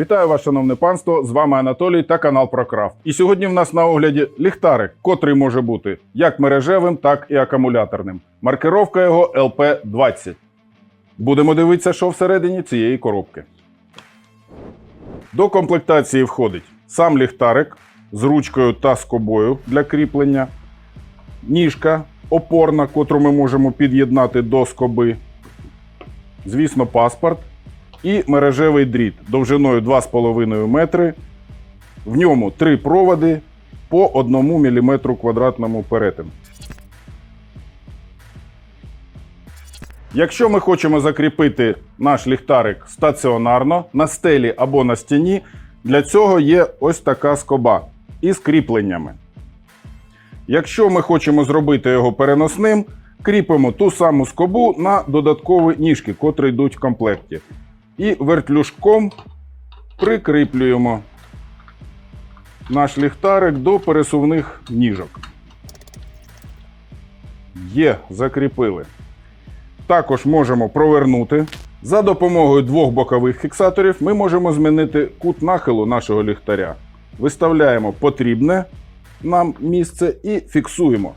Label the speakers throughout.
Speaker 1: Вітаю вас, шановне панство! З вами Анатолій та канал ProCraft. І сьогодні в нас на огляді ліхтарик, котрий може бути як мережевим, так і акумуляторним. Маркировка його LP20. Будемо дивитися, що всередині цієї коробки. До комплектації входить сам ліхтарик з ручкою та скобою для кріплення, ніжка опорна, котру ми можемо під'єднати до скоби. Звісно, паспорт і мережевий дріт довжиною 2,5 метри. В ньому три проводи по 1 мм квадратному перетину. Якщо ми хочемо закріпити наш ліхтарик стаціонарно на стелі або на стіні, для цього є ось така скоба із кріпленнями. Якщо ми хочемо зробити його переносним, кріпимо ту саму скобу на додаткові ніжки, котрі йдуть в комплекті. І вертлюжком прикріплюємо наш ліхтарик до пересувних ніжок. Є, закріпили. Також можемо провернути. За допомогою двох бокових фіксаторів ми можемо змінити кут нахилу нашого ліхтаря. Виставляємо потрібне нам місце і фіксуємо.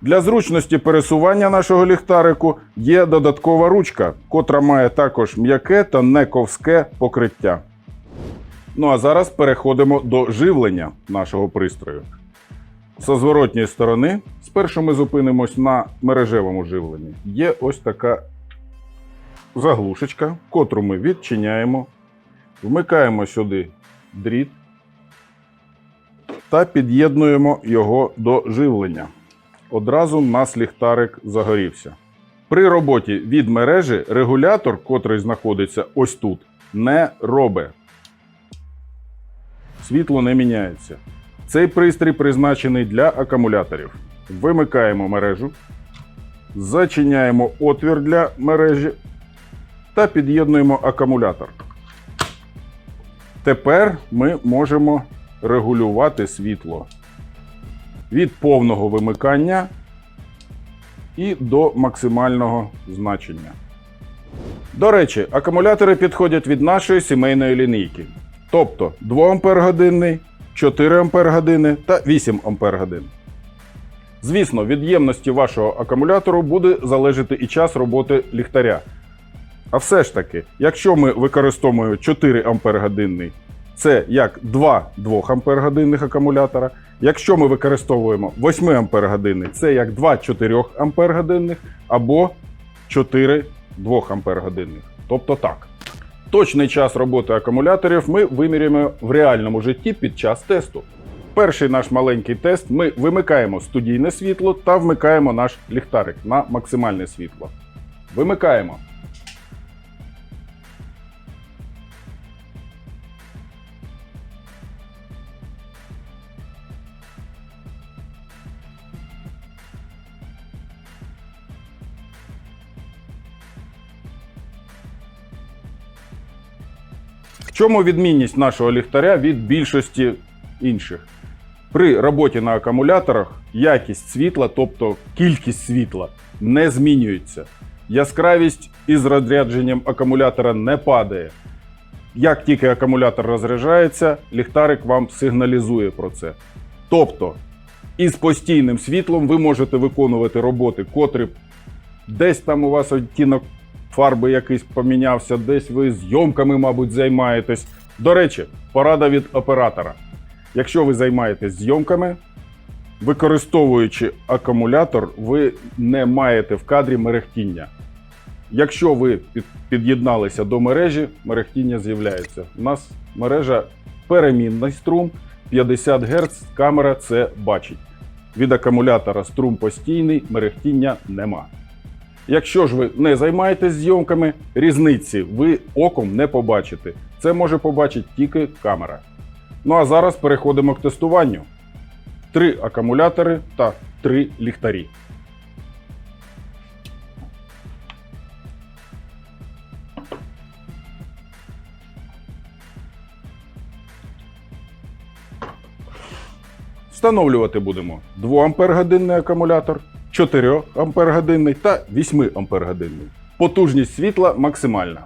Speaker 1: Для зручності пересування нашого ліхтарику є додаткова ручка, котра має також м'яке та не ковське покриття. Ну а зараз переходимо до живлення нашого пристрою. З зворотньої сторони, спершу ми зупинимось на мережевому живленні. Є ось така заглушечка, котру ми відчиняємо, вмикаємо сюди дріт та під'єднуємо його до живлення. Одразу нас ліхтарик загорівся. При роботі від мережі регулятор, котрий знаходиться ось тут, не робить. Світло не міняється. Цей пристрій призначений для акумуляторів. Вимикаємо мережу, зачиняємо отвір для мережі та під'єднуємо акумулятор. Тепер ми можемо регулювати світло від повного вимикання і до максимального значення. До речі, акумулятори підходять від нашої сімейної лінійки. Тобто 2 Ампер годинний, 4 Ампер години та 8 Ампер годин. Звісно, від ємності вашого акумулятору буде залежати і час роботи ліхтаря. А все ж таки, якщо ми використовуємо 4 Ампер годинний, це як 2 2 Ампер годинних акумулятора. Якщо ми використовуємо 8 Ампер годинний, це як 2 4 Ампер годинних або 4 2 Ампер годинних. Тобто так. Точний час роботи акумуляторів ми вимірюємо в реальному житті під час тесту. Перший наш маленький тест ми вимикаємо студійне світло та вмикаємо наш ліхтарик на максимальне світло. Вимикаємо. Чому відмінність нашого ліхтаря від більшості інших? При роботі на акумуляторах якість світла, тобто кількість світла, не змінюється. Яскравість із розрядженням акумулятора не падає. Як тільки акумулятор розряджається, ліхтарик вам сигналізує про це. Тобто, із постійним світлом ви можете виконувати роботи, котрі десь там у вас відтінок фарби якийсь помінявся, десь ви зйомками, мабуть, займаєтесь. До речі, порада від оператора. Якщо ви займаєтесь зйомками, використовуючи акумулятор, ви не маєте в кадрі мерехтіння. Якщо ви під'єдналися до мережі, мерехтіння з'являється. У нас мережа перемінний струм 50 Гц, камера це бачить. Від акумулятора струм постійний, мерехтіння нема. Якщо ж ви не займаєтесь зйомками, різниці ви оком не побачите. Це може побачити тільки камера. Ну а зараз переходимо к тестуванню. Три акумулятори та три ліхтарі. Встановлювати будемо 2 Ампер годинний акумулятор, 4 Ампергодинний та 8 Ампергодинний. Потужність світла максимальна.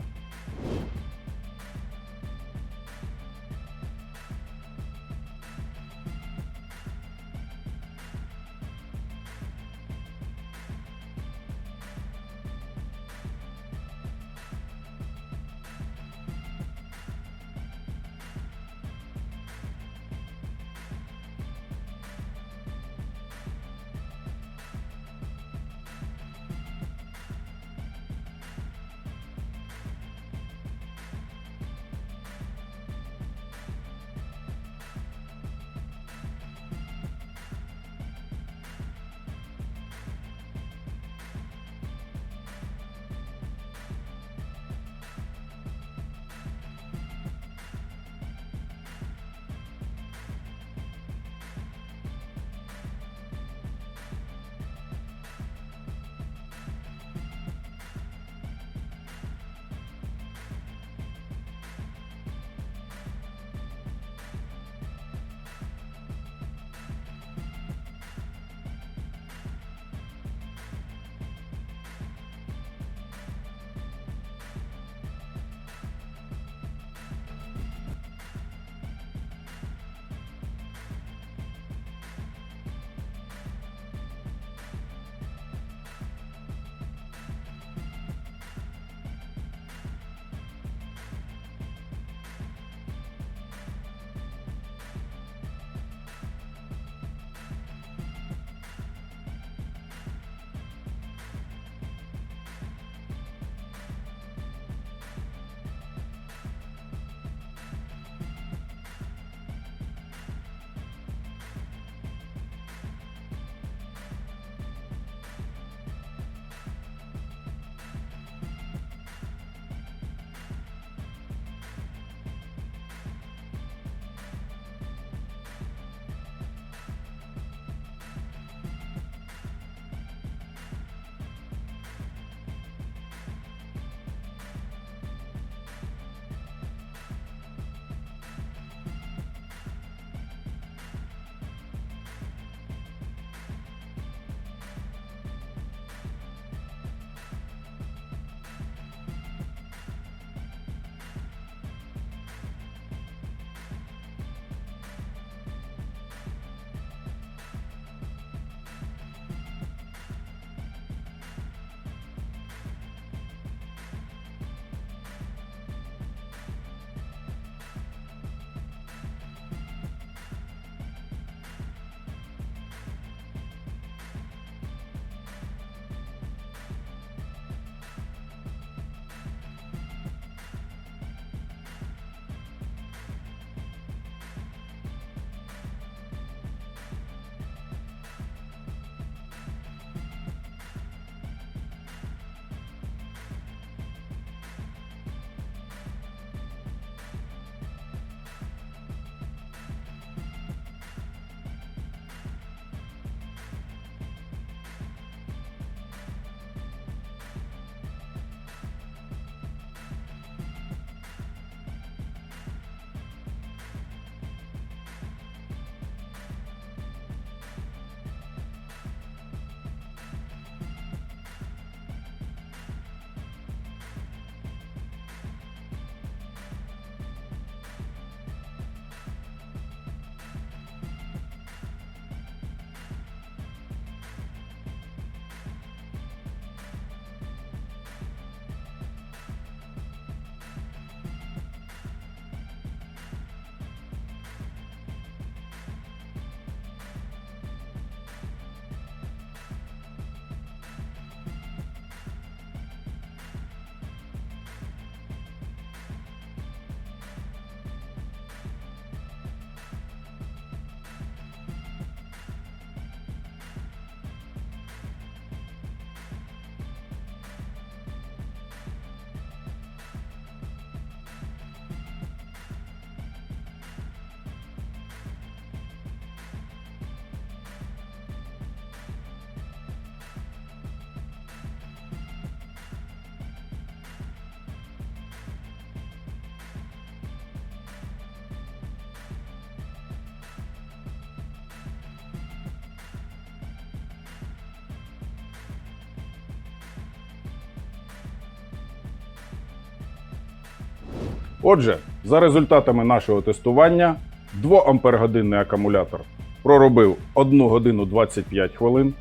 Speaker 1: Отже, за результатами нашого тестування, 2 ампергодинний акумулятор проробив 1 годину 25 хвилин,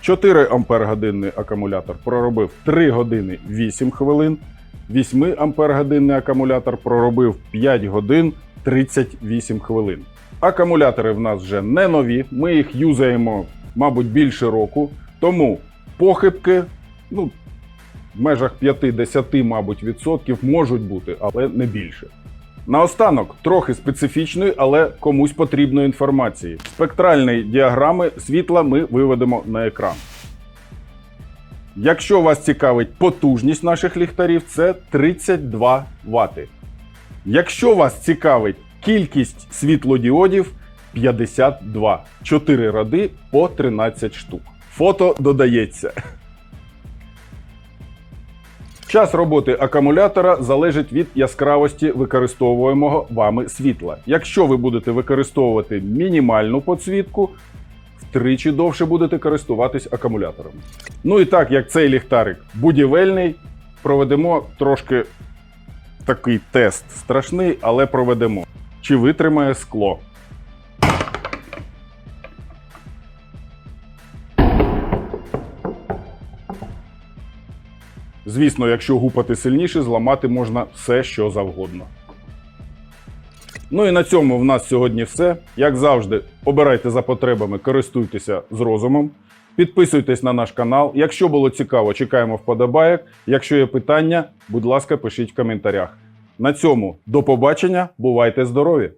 Speaker 1: 4 ампергодинний акумулятор проробив 3 години 8 хвилин, 8 ампергодинний акумулятор проробив 5 годин 38 хвилин. Акумулятори в нас вже не нові, ми їх юзаємо, мабуть, більше року, тому похибки, ну, в межах 5-10, мабуть, відсотків можуть бути, але не більше. Наостанок трохи специфічної, але комусь потрібної інформації. Спектральні діаграми світла ми виведемо на екран. Якщо вас цікавить потужність наших ліхтарів, це 32 Вт. Якщо вас цікавить кількість світлодіодів 52, 4 ради по 13 штук. Фото додається. Час роботи акумулятора залежить від яскравості використовуємого вами світла. Якщо ви будете використовувати мінімальну підсвітку, втричі довше будете користуватись акумулятором. Ну і так як цей ліхтарик будівельний, проведемо трошки такий тест. Страшний, але проведемо. Чи витримає скло? Звісно, якщо гупати сильніше, зламати можна все, що завгодно. Ну і на цьому в нас сьогодні все. Як завжди, обирайте за потребами, користуйтеся з розумом. Підписуйтесь на наш канал. Якщо було цікаво, чекаємо вподобайок. Якщо є питання, будь ласка, пишіть в коментарях. На цьому до побачення, бувайте здорові!